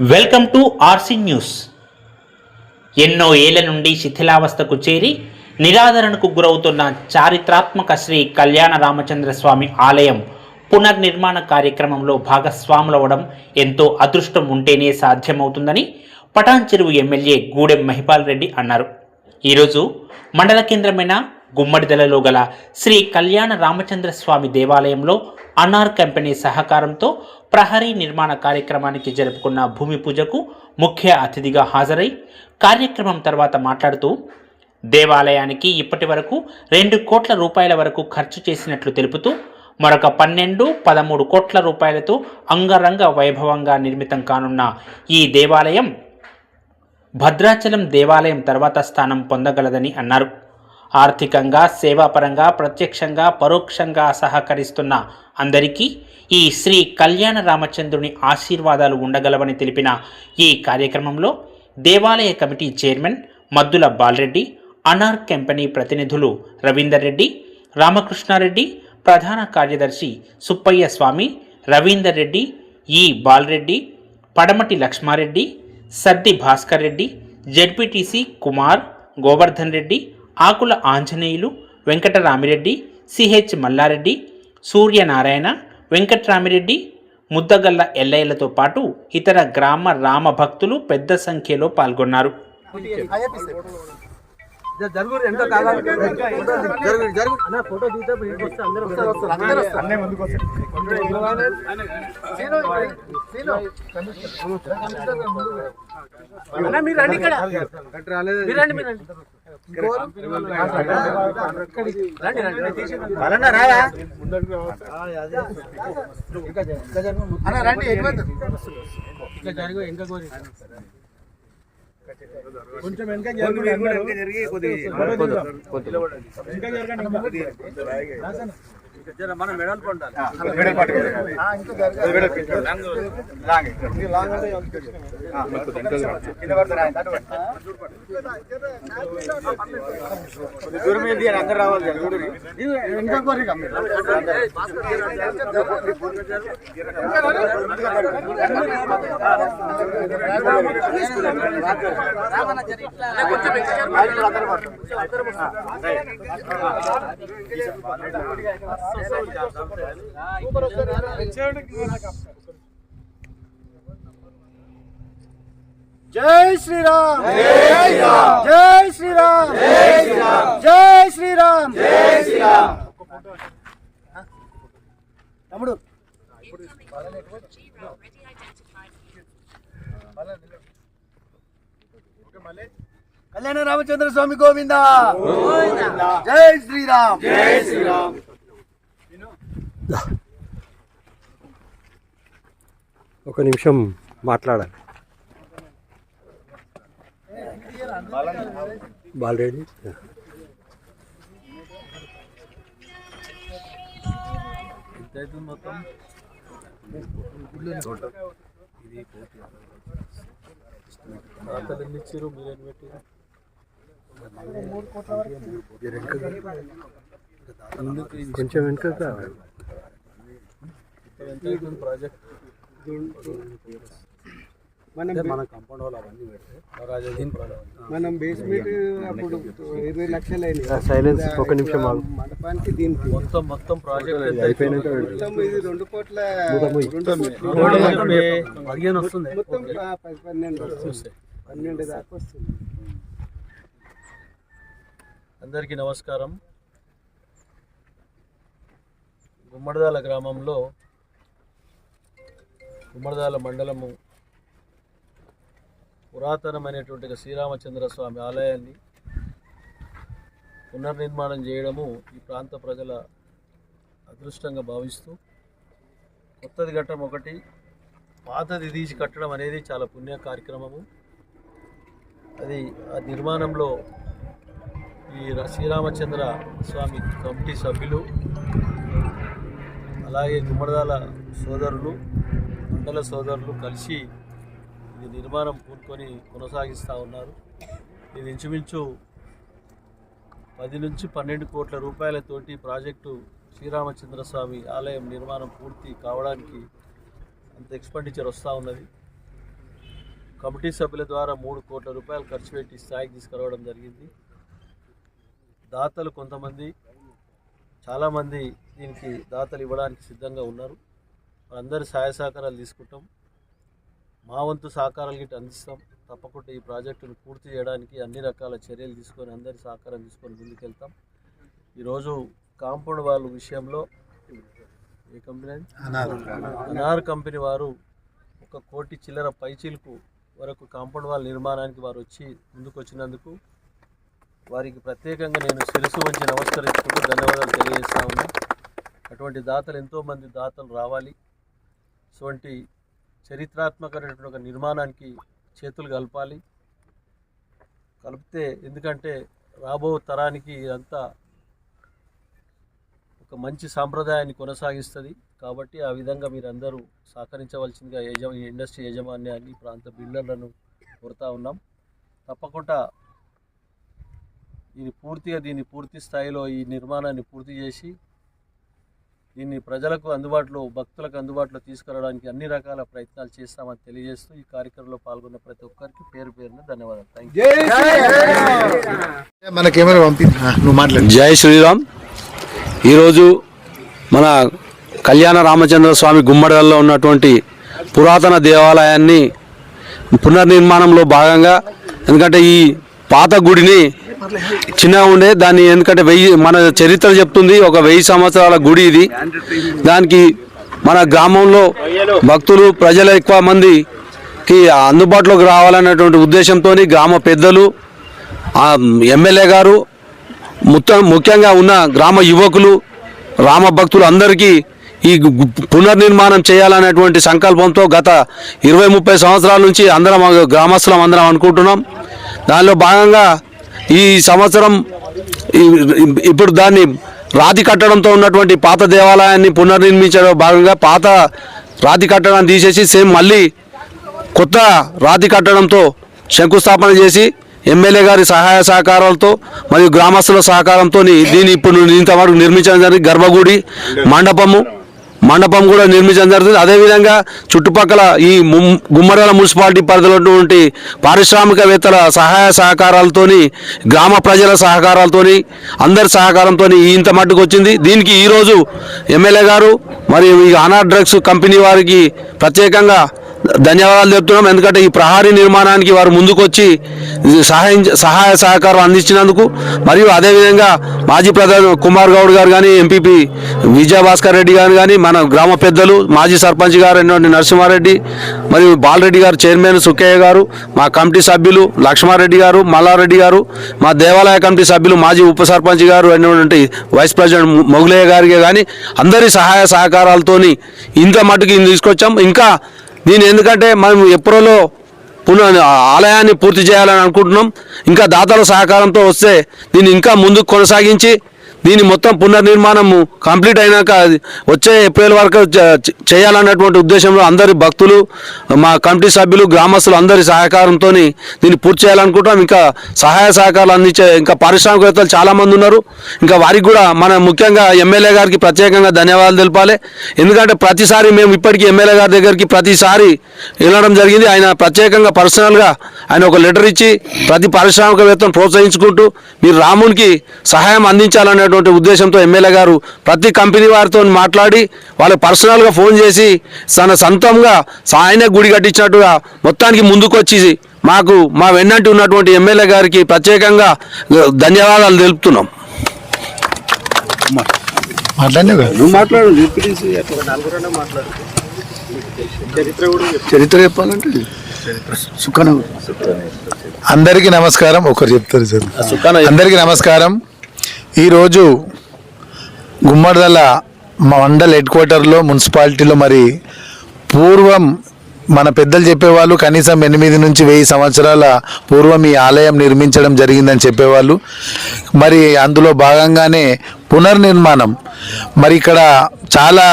Welcome to RC news. ఎన్నో ఏళ్ళ నుండి శిథిలావస్థకు చేరి నిరాదరణకు గురవుతున్న చారిత్రాత్మక శ్రీ కళ్యాణ రామచంద్ర స్వామి ఆలయం పునర్నిర్మాణ కార్యక్రమంలో భాగస్వాములవడం ఎంతో అదృష్టం ఉంటేనే సాధ్యమవుతుందని పటాన్ చెరువు ఎమ్మెల్యే గూడెం మహిపాల్ రెడ్డి అన్నారు. ఈరోజు మండల కేంద్రమైన గుమ్మడిదలలో గల శ్రీ కళ్యాణ రామచంద్ర స్వామి దేవాలయంలో అన్నార్ కంపెనీ సహకారంతో ప్రహరీ నిర్మాణ కార్యక్రమానికి జరుపుకున్న భూమి పూజకు ముఖ్య అతిథిగా హాజరై కార్యక్రమం తర్వాత మాట్లాడుతూ దేవాలయానికి ఇప్పటి వరకు రెండు కోట్ల రూపాయల వరకు ఖర్చు చేసినట్లు తెలుపుతూ మరొక పన్నెండు పదమూడు కోట్ల రూపాయలతో అంగరంగ వైభవంగా నిర్మితం కానున్న ఈ దేవాలయం భద్రాచలం దేవాలయం తర్వాత స్థానం పొందగలదని అన్నారు. ఆర్థికంగా సేవాపరంగా ప్రత్యక్షంగా పరోక్షంగా సహకరిస్తున్న అందరికీ ఈ శ్రీ కళ్యాణ రామచంద్రుని ఆశీర్వాదాలు ఉండగలవని తెలిపిన ఈ కార్యక్రమంలో దేవాలయ committee chairman Maddula Balareddy Anar company ప్రతినిధులు రవీందర్ రెడ్డి రామకృష్ణారెడ్డి ప్రధాన కార్యదర్శి సుప్పయ్య స్వామి రవీందర్ రెడ్డి ఈ బాలరెడ్డి పడమటి లక్ష్మారెడ్డి సర్ది భాస్కర్ రెడ్డి జడ్పీటీసీ కుమార్ గోవర్ధన్ రెడ్డి ఆకుల ఆంజనేయులు వెంకటరామిరెడ్డి సిహెచ్ మల్లారెడ్డి సూర్యనారాయణ వెంకట్రామిరెడ్డి ముద్దగల్ల ఎల్లయ్యలతో పాటు ఇతర గ్రామ రామ భక్తులు పెద్ద సంఖ్యలో పాల్గొన్నారు. జరుగురు ఎంతో జరుగురు జరుగు అన్న ఫోటో దిగితే అందరూ వస్తారు. అందరూ వస్తారు. అన్నీ ముందుకు అన్న మీరు రండి ఇక్కడ. మీరు రండి మీరు రండి. రండి రండి అన్న రాయా అన్న రండి ఎక్కువ ఇంకా జరుగు ఇంకా కోరి కొంచెం వెనక జరిగి మన మెడల్ పొందాలి దూరం ఏంటి అందరు రావాలి ఇంకా కోరిక జై శ్రీరామ్. జై శ్రీరామ్. జై శ్రీరామ్. జై శ్రీరామ్. తమ్ముడు. కళ్యాణ రామచంద్ర స్వామి గోవింద. జై శ్రీరామ్. జై శ్రీరామ్. ఒక నిమిషం మాట్లాడాలి. బాలరెడ్డి మొత్తం ఎన్ని ఇచ్చారు మీరు ఎన్ని పెట్టారు కొంచెం వెనుక ప్రాజెక్ట్? మనం మన కాంపౌండ్ వాళ్ళు అవన్నీ పెడితే రాజధాని మనం బేస్మెంట్ అప్పుడు ఇరవై లక్షలు అయినాయి. సైలెన్స్ ఒక నిమిషం. మండపానికి దీనికి. మొత్తం మొత్తం ప్రాజెక్ట్ ఎంత అయిపోయినాక మొత్తం ఇది రెండు కోట్ల? పదిహేను వస్తుంది? మొత్తం పది పన్నెండు వస్తుంది. పన్నెండు దాకా వస్తుంది. అందరికీ నమస్కారం. గుమ్మడిదాల గ్రామంలో గుమ్మడిదాల మండలము పురాతనమైనటువంటి శ్రీరామచంద్ర స్వామి ఆలయాన్ని పునర్నిర్మాణం చేయడము ఈ ప్రాంత ప్రజల అదృష్టంగా భావిస్తూ కొత్తది కట్టడం ఒకటి పాతది తీసి కట్టడం అనేది చాలా పుణ్య కార్యక్రమము. అది ఆ నిర్మాణంలో ఈ శ్రీరామచంద్ర స్వామి కమిటీ సభ్యులు అలాగే గుమ్మడిదాల సోదరులు మండల సోదరులు కలిసి ఇది నిర్మాణం పూనుకొని కొనసాగిస్తూ ఉన్నారు. ఇది ఇంచుమించు పది నుంచి పన్నెండు కోట్ల రూపాయలతోటి ప్రాజెక్టు శ్రీరామచంద్ర స్వామి ఆలయం నిర్మాణం పూర్తి కావడానికి అంత ఎక్స్పెండిచర్ వస్తూ ఉన్నది. కమిటీ సభ్యుల ద్వారా మూడు కోట్ల రూపాయలు ఖర్చు పెట్టి స్థాయికి తీసుకురావడం జరిగింది. దాతలు కొంతమంది చాలామంది దీనికి దాతలు ఇవ్వడానికి సిద్ధంగా ఉన్నారు. అందరి సహాయ సహకారాలు తీసుకుంటాం. మా వంతు సహకారాలు గిట్ట అందిస్తాం. తప్పకుండా ఈ ప్రాజెక్టును పూర్తి చేయడానికి అన్ని రకాల చర్యలు తీసుకొని అందరి సహకారం తీసుకొని ముందుకెళ్తాం. ఈరోజు కాంపౌండ్ వాళ్ళ విషయంలో ఏ కంపెనీ? అనార్. కంపెనీ వారు ఒక కోటి చిల్లర పైచీలకు వరకు కాంపౌండ్ వాళ్ళ నిర్మాణానికి వారు వచ్చి ముందుకు వచ్చినందుకు వారికి ప్రత్యేకంగా నేను శిరసు వంచి నమస్కరించుకుంటూ ధన్యవాదాలు తెలియజేస్తా ఉన్నా. అటువంటి దాతలు ఎంతోమంది దాతలు రావాలి. అటువంటి చరిత్రాత్మకమైనటువంటి ఒక నిర్మాణానికి చేతులు కలపాలి. కలిపితే ఎందుకంటే రాబో తరానికి ఇదంతా ఒక మంచి సాంప్రదాయాన్ని కొనసాగిస్తుంది. కాబట్టి ఆ విధంగా మీరందరూ సహకరించవలసిందిగా యజమా ఇండస్ట్రీ యజమాన్యాన్ని ప్రాంత బిల్డర్లను కోరుతా ఉన్నాం. తప్పకుండా దీన్ని పూర్తిగా దీన్ని పూర్తి స్థాయిలో ఈ నిర్మాణాన్ని పూర్తి చేసి దీన్ని ప్రజలకు అందుబాటులో భక్తులకు అందుబాటులో తీసుకురావడానికి అన్ని రకాల ప్రయత్నాలు చేస్తామని తెలియజేస్తూ ఈ కార్యక్రమంలో పాల్గొన్న ప్రతి ఒక్కరికి పేరు పేరున ధన్యవాదాలు. థ్యాంక్ యూ మనకేమైనా పంపి నువ్వు మాట్లాడు. జై శ్రీరామ్. ఈరోజు మన కళ్యాణ రామచంద్ర స్వామి గుమ్మడిలో ఉన్నటువంటి పురాతన దేవాలయాన్ని పునర్నిర్మాణంలో భాగంగా ఎందుకంటే ఈ పాత గుడిని చిన్నగా ఉండే దాన్ని ఎందుకంటే వెయ్యి మన చరిత్ర చెప్తుంది ఒక వెయ్యి సంవత్సరాల గుడి ఇది. దానికి మన గ్రామంలో భక్తులు ప్రజలు ఎక్కువ మందికి అందుబాటులోకి రావాలనేటువంటి ఉద్దేశంతో గ్రామ పెద్దలు ఎమ్మెల్యే గారు ముత్త ముఖ్యంగా ఉన్న గ్రామ యువకులు రామ భక్తులు అందరికీ ఈ పునర్నిర్మాణం చేయాలనేటువంటి సంకల్పంతో గత ఇరవై ముప్పై సంవత్సరాల నుంచి అందరం గ్రామస్తులం అందరం అనుకుంటున్నాం. దానిలో భాగంగా ఈ సంవత్సరం ఇప్పుడు దాన్ని రాతి కట్టడంతో ఉన్నటువంటి పాత దేవాలయాన్ని పునర్నిర్మించడం భాగంగా పాత రాతి కట్టడాన్ని తీసేసి సేమ్ మళ్ళీ కొత్త రాతి కట్టడంతో శంకుస్థాపన చేసి ఎమ్మెల్యే గారి సహాయ సహకారాలతో మరియు గ్రామస్తుల సహకారంతో దీన్ని ఇప్పుడు ఇంతవరకు నిర్మించడం జరిగింది. గర్భగుడి మండపము మండపం కూడా నిర్మించడం జరుగుతుంది. అదేవిధంగా చుట్టుపక్కల ఈ ముం- మున్సిపాలిటీ పరిధిలో ఉన్నటువంటి పారిశ్రామికవేత్తల సహాయ సహకారాలతోని గ్రామ ప్రజల సహకారాలతోని అందరి సహకారంతో ఇంత మట్టుకు వచ్చింది. దీనికి ఈరోజు ఎమ్మెల్యే గారు మరియు ఈ అనా డ్రగ్స్ కంపెనీ వారికి ప్రత్యేకంగా ధన్యవాదాలు చెప్తున్నాం. ఎందుకంటే ఈ ప్రహారీ నిర్మాణానికి వారు ముందుకొచ్చి సహాయం సహాయ సహకారం అందించినందుకు మరియు అదేవిధంగా మాజీ ప్రధాని కుమార్ గౌడ్ గారు కానీ ఎంపీపీ విజయభాస్కర్ రెడ్డి గారు కానీ మన గ్రామ పెద్దలు మాజీ సర్పంచ్ గారు ఎన్నోటి నరసింహారెడ్డి మరియు బాలరెడ్డి గారు చైర్మన్ సుక్కయ్య గారు మా కమిటీ సభ్యులు లక్ష్మారెడ్డి గారు మల్లారెడ్డి గారు మా దేవాలయ కమిటీ సభ్యులు మాజీ ఉప సర్పంచ్ గారు అయినటువంటి వైస్ ప్రెసిడెంట్ మొగులయ్య గారికి కానీ అందరి సహాయ సహకారాలతోని ఇంత మటుకు తీసుకొచ్చాం. ఇంకా దీని ఎందుకంటే మనం ఎప్పుడో పునః ఆలయాన్ని పూర్తి చేయాలని అనుకుంటున్నాం. ఇంకా దాతల సహకారంతో వస్తే దీన్ని ఇంకా ముందుకు కొనసాగించి దీని మొత్తం పునర్నిర్మాణము కంప్లీట్ అయినాక వచ్చే ఏప్రిల్ వరకు చేయాలన్నటువంటి ఉద్దేశంలో అందరి భక్తులు మా కమిటీ సభ్యులు గ్రామస్తులు అందరి సహకారంతో దీన్ని పూర్తి చేయాలనుకుంటాం ఇంకా సహాయ సహకారాలు అందించే ఇంకా పారిశ్రామికవేత్తలు చాలామంది ఉన్నారు. ఇంకా వారికి కూడా మన ముఖ్యంగా ఎమ్మెల్యే గారికి ప్రత్యేకంగా ధన్యవాదాలు తెలపాలి. ఎందుకంటే ప్రతిసారి మేము ఇప్పటికీ ఎమ్మెల్యే గారి దగ్గరికి ప్రతిసారి వెళ్ళడం జరిగింది. ఆయన ప్రత్యేకంగా పర్సనల్గా ఆయన ఒక లెటర్ ఇచ్చి ప్రతి పారిశ్రామికవేత్తను ప్రోత్సహించుకుంటూ మీరు రామునికి సహాయం అందించాలనేటువంటి ఉద్దేశంతో ఎమ్మెల్యే గారు ప్రతి కంపెనీ వారితో మాట్లాడి వాళ్ళకి పర్సనల్గా ఫోన్ చేసి తన సొంతంగా ఆయనే గుడి కట్టించినట్టుగా మొత్తానికి ముందుకొచ్చి మాకు మా వెన్నంటి ఉన్నటువంటి ఎమ్మెల్యే గారికి ప్రత్యేకంగా ధన్యవాదాలు తెలుపుతున్నాం. నువ్వు మాట్లాడు చరిత్ర చెప్పాలంటే అందరికీ నమస్కారం. ఒకరు చెప్తారు సార్. అందరికీ నమస్కారం. ఈరోజు గుమ్మడిదల మండల్ హెడ్ క్వార్టర్లో మున్సిపాలిటీలో మరి పూర్వం మన పెద్దలు చెప్పేవాళ్ళు కనీసం ఎనిమిది నుంచి వెయ్యి సంవత్సరాల పూర్వం ఈ ఆలయం నిర్మించడం జరిగిందని చెప్పేవాళ్ళు. మరి అందులో భాగంగానే పునర్నిర్మాణం. మరి ఇక్కడ చాలా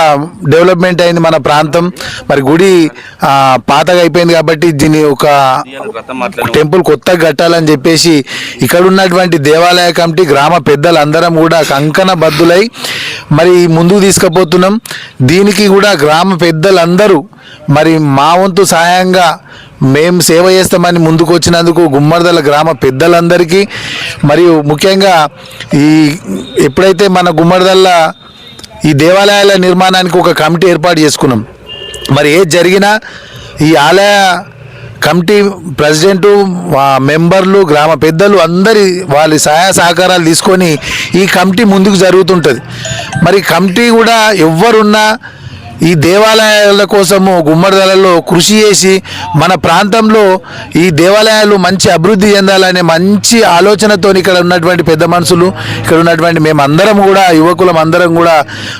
డెవలప్మెంట్ అయింది మన ప్రాంతం. మరి గుడి పాతగా అయిపోయింది కాబట్టి దీని ఒక టెంపుల్ కొత్తగా కట్టాలని చెప్పేసి ఇక్కడ ఉన్నటువంటి దేవాలయ కమిటీ గ్రామ పెద్దలందరం కూడా కంకణ బద్దులై మరి ముందుకు తీసుకుపోతున్నాం. దీనికి కూడా గ్రామ పెద్దలందరూ మరి మా వంతు సహాయంగా మేము సేవ చేస్తామని ముందుకు వచ్చినందుకు గుమ్మడిదల గ్రామ పెద్దలందరికీ మరియు ముఖ్యంగా ఈ ఎప్పుడైతే మన గుమ్మడిదల్ల ఈ దేవాలయాల నిర్మాణానికి ఒక కమిటీ ఏర్పాటు చేసుకున్నాం. మరి ఏది జరిగినా ఈ ఆలయ కమిటీ ప్రెసిడెంటు మెంబర్లు గ్రామ పెద్దలు అందరి వాళ్ళ సహాయ సహకారాలు తీసుకొని ఈ కమిటీ ముందుకు జరుగుతుంటుంది. మరి కమిటీ కూడా ఎవ్వరున్నా ఈ దేవాలయాల కోసము గుమ్మడిదలలో కృషి చేసి మన ప్రాంతంలో ఈ దేవాలయాలు మంచి అభివృద్ధి చెందాలనే మంచి ఆలోచనతో ఇక్కడ ఉన్నటువంటి పెద్ద మనుషులు ఇక్కడ ఉన్నటువంటి మేమందరం కూడా యువకులం అందరం కూడా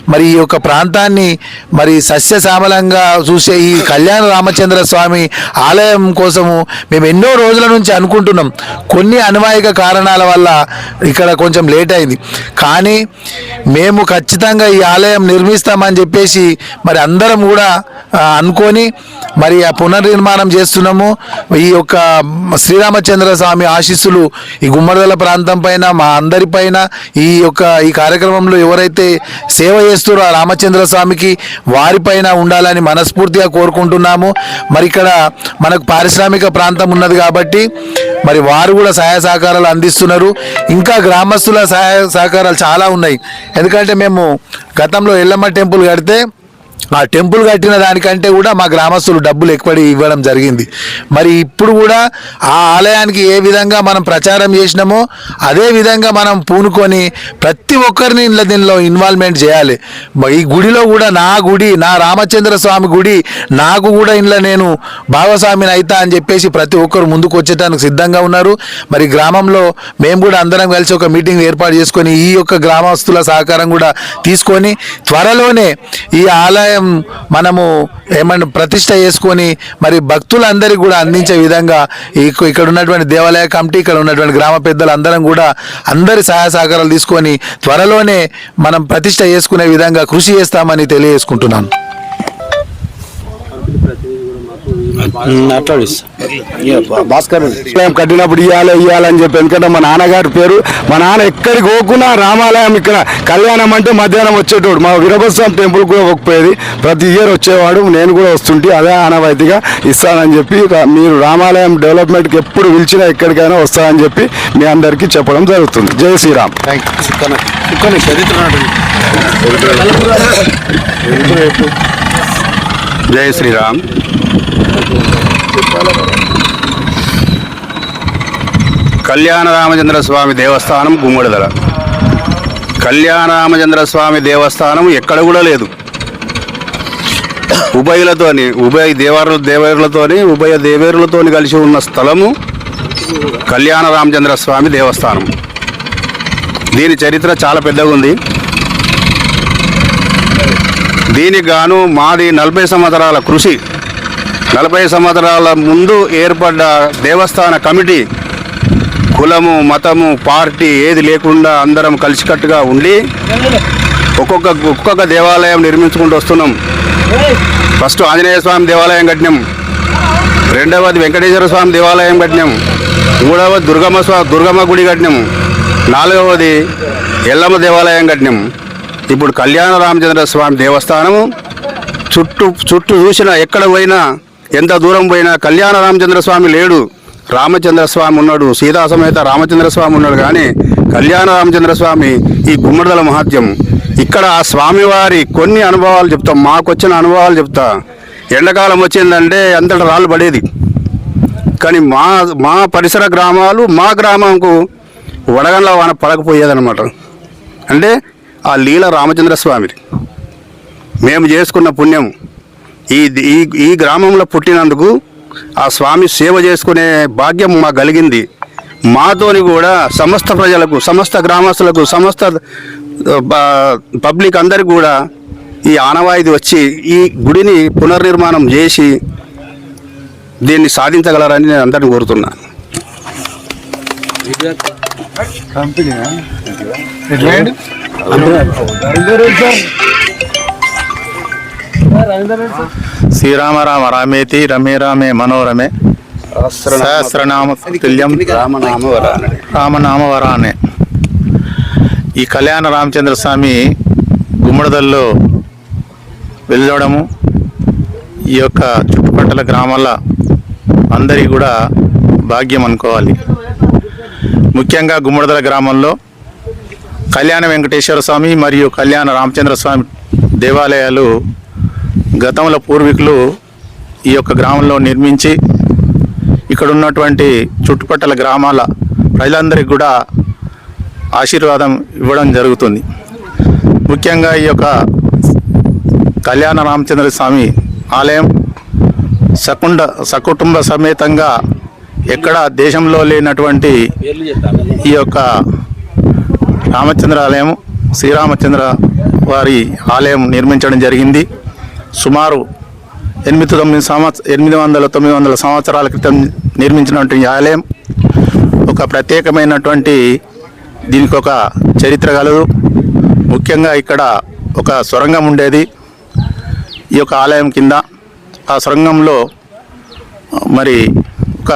మరి ఈ యొక్క ప్రాంతాన్ని మరి సస్యశ్యామలంగా చూసే ఈ కళ్యాణ రామచంద్ర స్వామి ఆలయం కోసము మేము ఎన్నో రోజుల నుంచి అనుకుంటున్నాం. కొన్ని అనువాయిక కారణాల వల్ల ఇక్కడ కొంచెం లేట్ అయింది. కానీ మేము ఖచ్చితంగా ఈ ఆలయం నిర్మిస్తామని చెప్పేసి మరి మరి అందరం కూడా అనుకొని మరి ఆ పునర్నిర్మాణం చేస్తున్నాము. ఈ యొక్క శ్రీరామచంద్ర స్వామి ఆశీస్సులు ఈ గుమ్మడిదల ప్రాంతం పైన మా అందరి పైన ఈ యొక్క ఈ కార్యక్రమంలో ఎవరైతే సేవ చేస్తారో ఆ రామచంద్ర స్వామికి వారిపైన ఉండాలని మనస్ఫూర్తిగా కోరుకుంటున్నాము. మరి ఇక్కడ మనకు పారిశ్రామిక ప్రాంతం ఉన్నది కాబట్టి మరి వారు కూడా సహాయ సహకారాలు అందిస్తున్నారు. ఇంకా గ్రామస్తుల సహాయ సహకారాలు చాలా ఉన్నాయి. ఎందుకంటే మేము గతంలో ఎల్లమ్మ టెంపుల్ కడితే ఆ టెంపుల్ కట్టిన దానికంటే కూడా మా గ్రామస్తులు డబ్బులు ఎక్కువ ఇవ్వడం జరిగింది. మరి ఇప్పుడు కూడా ఆ ఆలయానికి ఏ విధంగా మనం ప్రచారం చేసినామో అదే విధంగా మనం పూనుకొని ప్రతి ఒక్కరిని ఇంట్లో దీనిలో ఇన్వాల్వ్మెంట్ చేయాలి. ఈ గుడిలో కూడా నా గుడి నా రామచంద్ర స్వామి గుడి నాకు కూడా ఇంట్లో నేను భాగస్వామిని అవుతా అని చెప్పేసి ప్రతి ఒక్కరు ముందుకు వచ్చేటానికి సిద్ధంగా ఉన్నారు. మరి గ్రామంలో మేము కూడా అందరం కలిసి ఒక మీటింగ్ ఏర్పాటు చేసుకొని ఈ యొక్క గ్రామస్తుల సహకారం కూడా తీసుకొని త్వరలోనే ఈ ఆలయం మనము ఏమన్నా ప్రతిష్ట చేసుకొని మరి భక్తులందరికీ కూడా అందించే విధంగా ఈ ఇక్కడ ఉన్నటువంటి దేవాలయ కమిటీ ఇక్కడ ఉన్నటువంటి గ్రామ పెద్దలు అందరం కూడా అందరి సహాయ సహకారాలు తీసుకొని త్వరలోనే మనం ప్రతిష్ట చేసుకునే విధంగా కృషి చేస్తామని తెలియజేసుకుంటున్నాను. భాస్కర్ కట్టినప్పుడు ఇవ్వాలి ఇవ్వాలని చెప్పి. ఎందుకంటే మా నాన్నగారి పేరు మా నాన్న ఎక్కడికి పోకున్నా రామాలయం ఇక్కడ కళ్యాణం అంటే మధ్యాహ్నం వచ్చేటోడు. మా వీరభద్రస్వామి టెంపుల్ కూడా పోకపోయేది ప్రతి ఇయర్ వచ్చేవాడు నేను కూడా వస్తుంటే అదే ఆనవాయితీగా ఇస్తానని చెప్పి రా- మీరు రామాలయం డెవలప్మెంట్కి ఎప్పుడు పిలిచినా ఎక్కడికైనా వస్తానని చెప్పి మీ అందరికీ చెప్పడం జరుగుతుంది. జై శ్రీరామ్. జై శ్రీరామ్. కళ్యాణ రామచంద్ర స్వామి దేవస్థానం గుమ్మడిదల. కళ్యాణ రామచంద్ర స్వామి దేవస్థానం ఎక్కడ కూడా లేదు. ఉభయులతోని ఉభయ దేవరు దేవేరులతోని ఉభయ దేవేరులతోని కలిసి ఉన్న స్థలము కళ్యాణ రామచంద్ర స్వామి దేవస్థానం. దీని చరిత్ర చాలా పెద్దగా ఉంది దీనికి గాను మాది నలభై సంవత్సరాల కృషి నలభై సంవత్సరాల ముందు ఏర్పడ్డ దేవస్థాన కమిటీ కులము మతము పార్టీ ఏది లేకుండా అందరం కలిసికట్టుగా ఉండి ఒక్కొక్క ఒక్కొక్క దేవాలయం నిర్మించుకుంటూ వస్తున్నాం. ఫస్ట్ ఆంజనేయ స్వామి దేవాలయం కట్టినాం. రెండవది వెంకటేశ్వర స్వామి దేవాలయం కట్టినాం. మూడవది దుర్గమ్మ స్వా దుర్గమ్మ గుడి కట్టినాం. నాలుగవది ఎల్లమ్మ దేవాలయం కట్టినాం. ఇప్పుడు కళ్యాణ రామచంద్ర స్వామి దేవస్థానము. చుట్టూ చుట్టూ చూసిన ఎక్కడ పోయినా ఎంత దూరం పోయినా కళ్యాణ రామచంద్ర స్వామి లేడు రామచంద్ర స్వామి ఉన్నాడు సీతా సమేత రామచంద్ర స్వామి ఉన్నాడు కానీ కళ్యాణ రామచంద్ర స్వామి ఈ గుమ్మడిదల మహత్యం ఇక్కడ ఆ స్వామివారి కొన్ని అనుభవాలు చెప్తాం మాకు వచ్చిన అనుభవాలు చెప్తా. ఎండాకాలం వచ్చిందంటే అంతటా రాళ్ళు పడేది. కానీ మా మా పరిసర గ్రామాలు మా గ్రామంకు వడగండ్ల వాన పడకపోయేదనమాట అంటే ఆ లీల రామచంద్ర స్వామిది మేము చేసుకున్న పుణ్యం ఈ ఈ ఈ గ్రామంలో పుట్టినందుకు ఆ స్వామి సేవ చేసుకునే భాగ్యం మాకు కలిగింది. మాతోని కూడా సమస్త ప్రజలకు సమస్త గ్రామస్తులకు సమస్త పబ్లిక్ అందరికి కూడా ఈ ఆనవాయితీ వచ్చి ఈ గుడిని పునర్నిర్మాణం చేసి దీన్ని సాధించగలరని నేను అందరిని కోరుతున్నాను శ్రీరామ రామేతి రమే రామే మనోరమే. సహస్రనామ తుల్యం రామనామవరానే ఈ కళ్యాణ రామచంద్ర స్వామి గుమ్మడిదల్లో వెళ్ళడము ఈ యొక్క చుట్టుపక్కల గ్రామాల అందరి కూడా భాగ్యం అనుకోవాలి. ముఖ్యంగా గుమ్మడిదల గ్రామంలో కళ్యాణ వెంకటేశ్వర స్వామి మరియు కళ్యాణ రామచంద్ర స్వామి దేవాలయాలు గతంలో పూర్వీకులు ఈ యొక్క గ్రామంలో నిర్మించి ఇక్కడ ఉన్నటువంటి చుట్టుపక్కల గ్రామాల ప్రజలందరికీ కూడా ఆశీర్వాదం ఇవ్వడం జరుగుతుంది. ముఖ్యంగా ఈ యొక్క కళ్యాణ రామచంద్ర స్వామి ఆలయం సకుండ సకుటుంబ సమేతంగా ఎక్కడ దేశంలో లేనటువంటి ఈ యొక్క రామచంద్ర ఆలయం శ్రీరామచంద్ర వారి ఆలయం నిర్మించడం జరిగింది. సుమారు ఎనిమిది తొమ్మిది సంవత్సర ఎనిమిది వందల తొమ్మిది వందల సంవత్సరాల క్రితం నిర్మించినటువంటి ఆలయం ఒక ప్రత్యేకమైనటువంటి దీనికి ఒక చరిత్ర కలదు. ముఖ్యంగా ఇక్కడ ఒక సొరంగం ఉండేది. ఈ యొక్క ఆలయం కింద ఆ సొరంగంలో మరి ఒక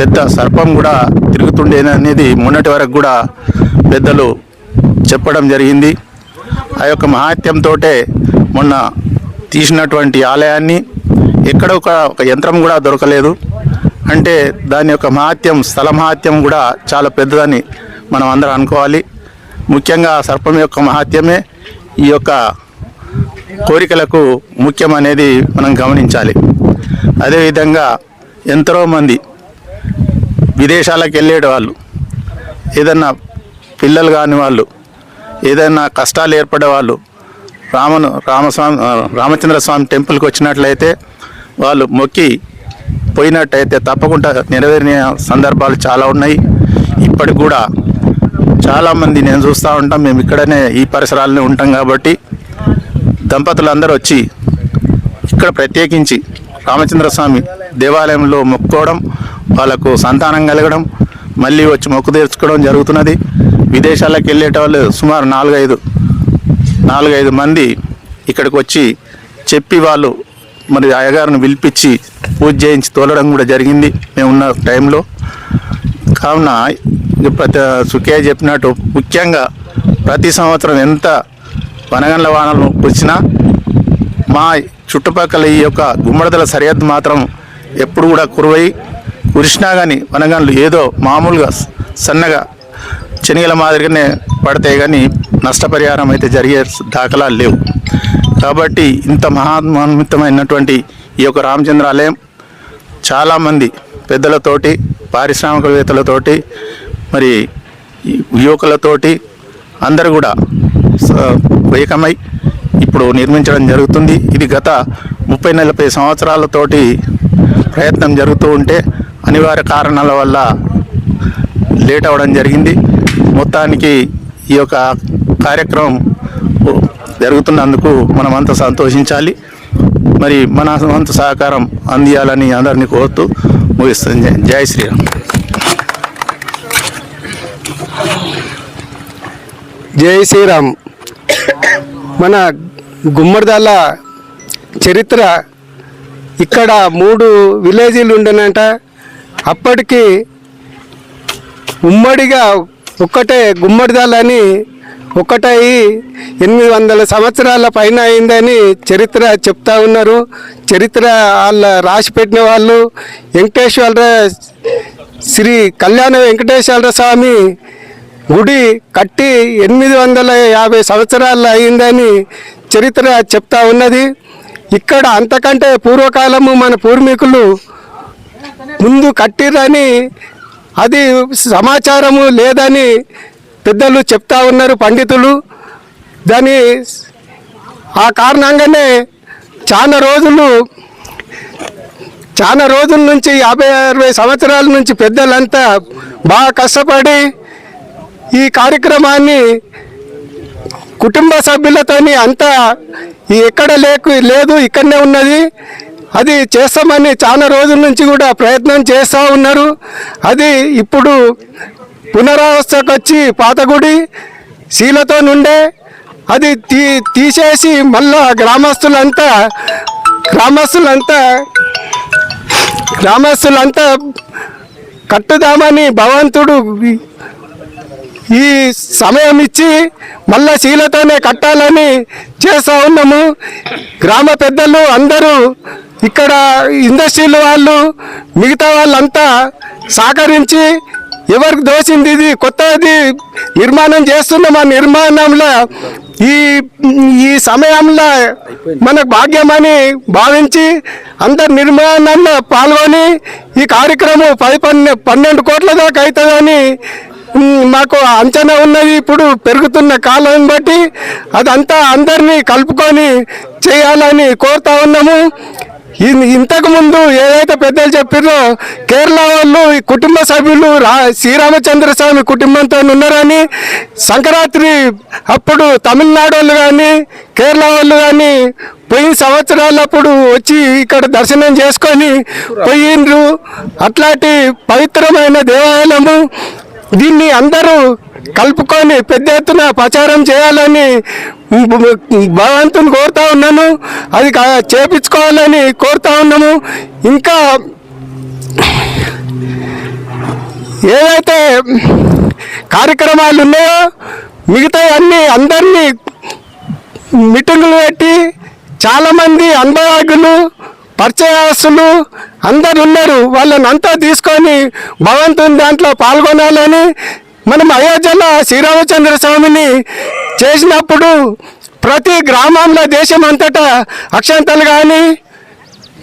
పెద్ద సర్పం కూడా తిరుగుతుండేది అనేది మొన్నటి వరకు కూడా పెద్దలు చెప్పడం జరిగింది. ఆ యొక్క మహాత్యంతో మొన్న తీసినటువంటి ఆలయాన్ని ఎక్కడ ఒక ఒక యంత్రం కూడా దొరకలేదు. అంటే దాని యొక్క మహాత్యం స్థల మహాత్యం కూడా చాలా పెద్దదని మనం అందరం అనుకోవాలి. ముఖ్యంగా సర్పం యొక్క మహాత్యమే ఈ యొక్క కోరికలకు ముఖ్యం అనేది మనం గమనించాలి. అదేవిధంగా ఎంతో మంది విదేశాలకు వెళ్ళేటి వాళ్ళు ఏదన్నా పిల్లలు కాని వాళ్ళు ఏదైనా కష్టాలు ఏర్పడే వాళ్ళు రామను రామస్వామి రామచంద్ర స్వామి టెంపుల్కి వచ్చినట్లయితే వాళ్ళు మొక్కి పోయినట్టయితే తప్పకుండా నెరవేరిన సందర్భాలు చాలా ఉన్నాయి. ఇప్పటికి కూడా చాలామంది నేను చూస్తూ ఉంటాం మేము ఇక్కడనే ఈ పరిసరాలనే ఉంటాం కాబట్టి దంపతులందరూ వచ్చి ఇక్కడ ప్రత్యేకించి రామచంద్ర స్వామి దేవాలయంలో మొక్కుకోవడం వాళ్ళకు సంతానం కలగడం మళ్ళీ వచ్చి మొక్కు తీర్చుకోవడం జరుగుతున్నది. విదేశాలకు వెళ్ళేటవాళ్ళు సుమారు నాలుగైదు నాలుగైదు మంది ఇక్కడికి వచ్చి చెప్పి వాళ్ళు మరి అయ్యగారిని పిలిపించి పూజ చేయించి తోలడం కూడా జరిగింది. మేమున్న టైంలో. కావున ప్రతి సుఖే చెప్పినట్టు ముఖ్యంగా ప్రతి సంవత్సరం ఎంత వనగండ్ల వానలు వచ్చినా మా చుట్టుపక్కల ఈ యొక్క గుమ్మడదల సరిహద్దు మాత్రం ఎప్పుడు కూడా కురువై కురిసినా కానీ వనగండ్లు ఏదో మామూలుగా సన్నగా శనిగల మాదిరిగానే పడతాయి కానీ నష్టపరిహారం అయితే జరిగే దాఖలాలు లేవు. కాబట్టి ఇంత మహాన్వితమైనటువంటి ఈ యొక్క రామచంద్ర ఆలయం చాలామంది పెద్దలతోటి పారిశ్రామికవేత్తలతోటి మరి యువకులతోటి అందరు కూడా స- ఏకమై ఇప్పుడు నిర్మించడం జరుగుతుంది. ఇది గత ముప్పై నలభై సంవత్సరాలతోటి ప్రయత్నం జరుగుతూ ఉంటే అనివార్య కారణాల వల్ల లేట్ అవ్వడం జరిగింది. మొత్తానికి ఈ యొక్క కార్యక్రమం జరుగుతున్నందుకు మనమంతా సంతోషించాలి. మరి మన వంతు సహకారం అందియాలని అందరినీ కోరుతూ ముగిస్తుంది జై- జై శ్రీరామ్. జై శ్రీరామ్. మన గుమ్మడిదాల చరిత్ర ఇక్కడ మూడు విలేజీలు ఉండనంట. అప్పటికి ఉమ్మడిగా ఒక్కటే గుమ్మడిదాలని ఒకటై ఎనిమిది వందల సంవత్సరాల పైన అయిందని చరిత్ర చెప్తా ఉన్నారు. చరిత్ర వాళ్ళ రాసి పెట్టిన వాళ్ళు వెంకటేశ్వర శ్రీ కళ్యాణ వెంకటేశ్వర స్వామి గుడి కట్టి ఎనిమిది వందల యాభై సంవత్సరాలు అయిందని చరిత్ర చెప్తా ఉన్నది. ఇక్కడ అంతకంటే పూర్వకాలము మన పూర్వీకులు ముందు కట్టిరని అది సమాచారము లేదని పెద్దలు చెప్తా ఉన్నారు పండితులు. దాని ఆ కారణంగానే చాలా రోజులు చాలా రోజుల నుంచి యాభై అరవై సంవత్సరాల నుంచి పెద్దలంతా బాగా కష్టపడి ఈ కార్యక్రమాన్ని కుటుంబ సభ్యులతోని అంతా ఎక్కడ లేకు లేదు ఇక్కడనే ఉన్నది. అది చేస్తామని చాలా రోజుల నుంచి కూడా ప్రయత్నం చేస్తూ ఉన్నారు. అది ఇప్పుడు పునరావస్థకు వచ్చి పాత గుడి శీలతో నుండే అది తీ తీసేసి మళ్ళా గ్రామస్తులంతా గ్రామస్తులంతా గ్రామస్తులంతా కట్టుదామని భగవంతుడు ఈ సమయం ఇచ్చి మళ్ళా శీలతోనే కట్టాలని చేస్తూ ఉన్నాము. గ్రామ పెద్దలు అందరూ ఇక్కడ ఇండస్ట్రీల వాళ్ళు మిగతా వాళ్ళంతా సహకరించి ఎవరికి దోసింది ఇది కొత్తది నిర్మాణం చేస్తున్నాం ఆ నిర్మాణంలో ఈ ఈ సమయంలో మనకు భాగ్యమని భావించి అందరు నిర్మాణంలో పాల్గొని ఈ కార్యక్రమం పది పన్నె పన్నెండు కోట్ల దాకా అవుతుందని మాకు అంచనా ఉన్నది. ఇప్పుడు పెరుగుతున్న కాలం బట్టి అదంతా అందరినీ కలుపుకొని చేయాలని కోరుతా ఉన్నాము. ఇంతకు ముందు ఏదైతే పెద్దలు చెప్పారో కేరళ వాళ్ళు ఈ కుటుంబ సభ్యులు రా శ్రీరామచంద్ర స్వామి కుటుంబంతో ఉన్నారని సంక్రాంతి అప్పుడు తమిళనాడు వాళ్ళు కానీ కేరళ వాళ్ళు కానీ పోయిన సంవత్సరాలప్పుడు వచ్చి ఇక్కడ దర్శనం చేసుకొని పోయిండ్రు అట్లాంటి పవిత్రమైన దేవాలయము దీన్ని అందరూ కలుపుకొని పెద్ద ఎత్తున ప్రచారం చేయాలని భగవంతుని కోరుతా ఉన్నాను అది చేపించుకోవాలని కోరుతా ఉన్నాము. ఇంకా ఏవైతే కార్యక్రమాలు ఉన్నాయో మిగతా అన్ని అందరినీ మీటింగులు పెట్టి చాలామంది అనుభవజ్ఞులు పరిచయస్తులు అందరు ఉన్నారు. వాళ్ళని అంతా తీసుకొని భగవంతుని దాంట్లో పాల్గొనాలని మనం అయోధ్యలో శ్రీరామచంద్ర స్వామిని చేసినప్పుడు ప్రతి గ్రామంలో దేశం అంతటా అక్షంతలు కానీ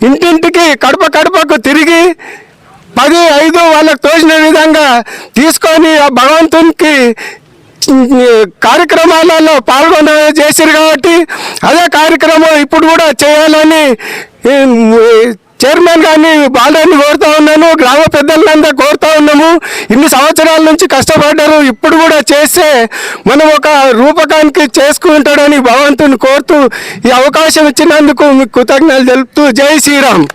ఇంటింటికి కడప కడపకు తిరిగి పది ఐదు వాళ్ళకు తోచిన విధంగా తీసుకొని ఆ భగవంతునికి కార్యక్రమాలలో పాల్గొన చేశారు కాబట్టి అదే కార్యక్రమం ఇప్పుడు కూడా చేయాలని చైర్మన్ గారిని బాలని కోరుతా ఉన్నాను గ్రామ పెద్దలంతా కోరుతా ఉన్నాము. ఇన్ని సంవత్సరాల నుంచి కష్టపడ్డారు. ఇప్పుడు కూడా చేస్తే మనం ఒక రూపకానికి చేసుకుంటాడని భగవంతుని కోరుతూ ఈ అవకాశం ఇచ్చినందుకు మీకు కృతజ్ఞతలు తెలుపుతూ జై శ్రీరామ్.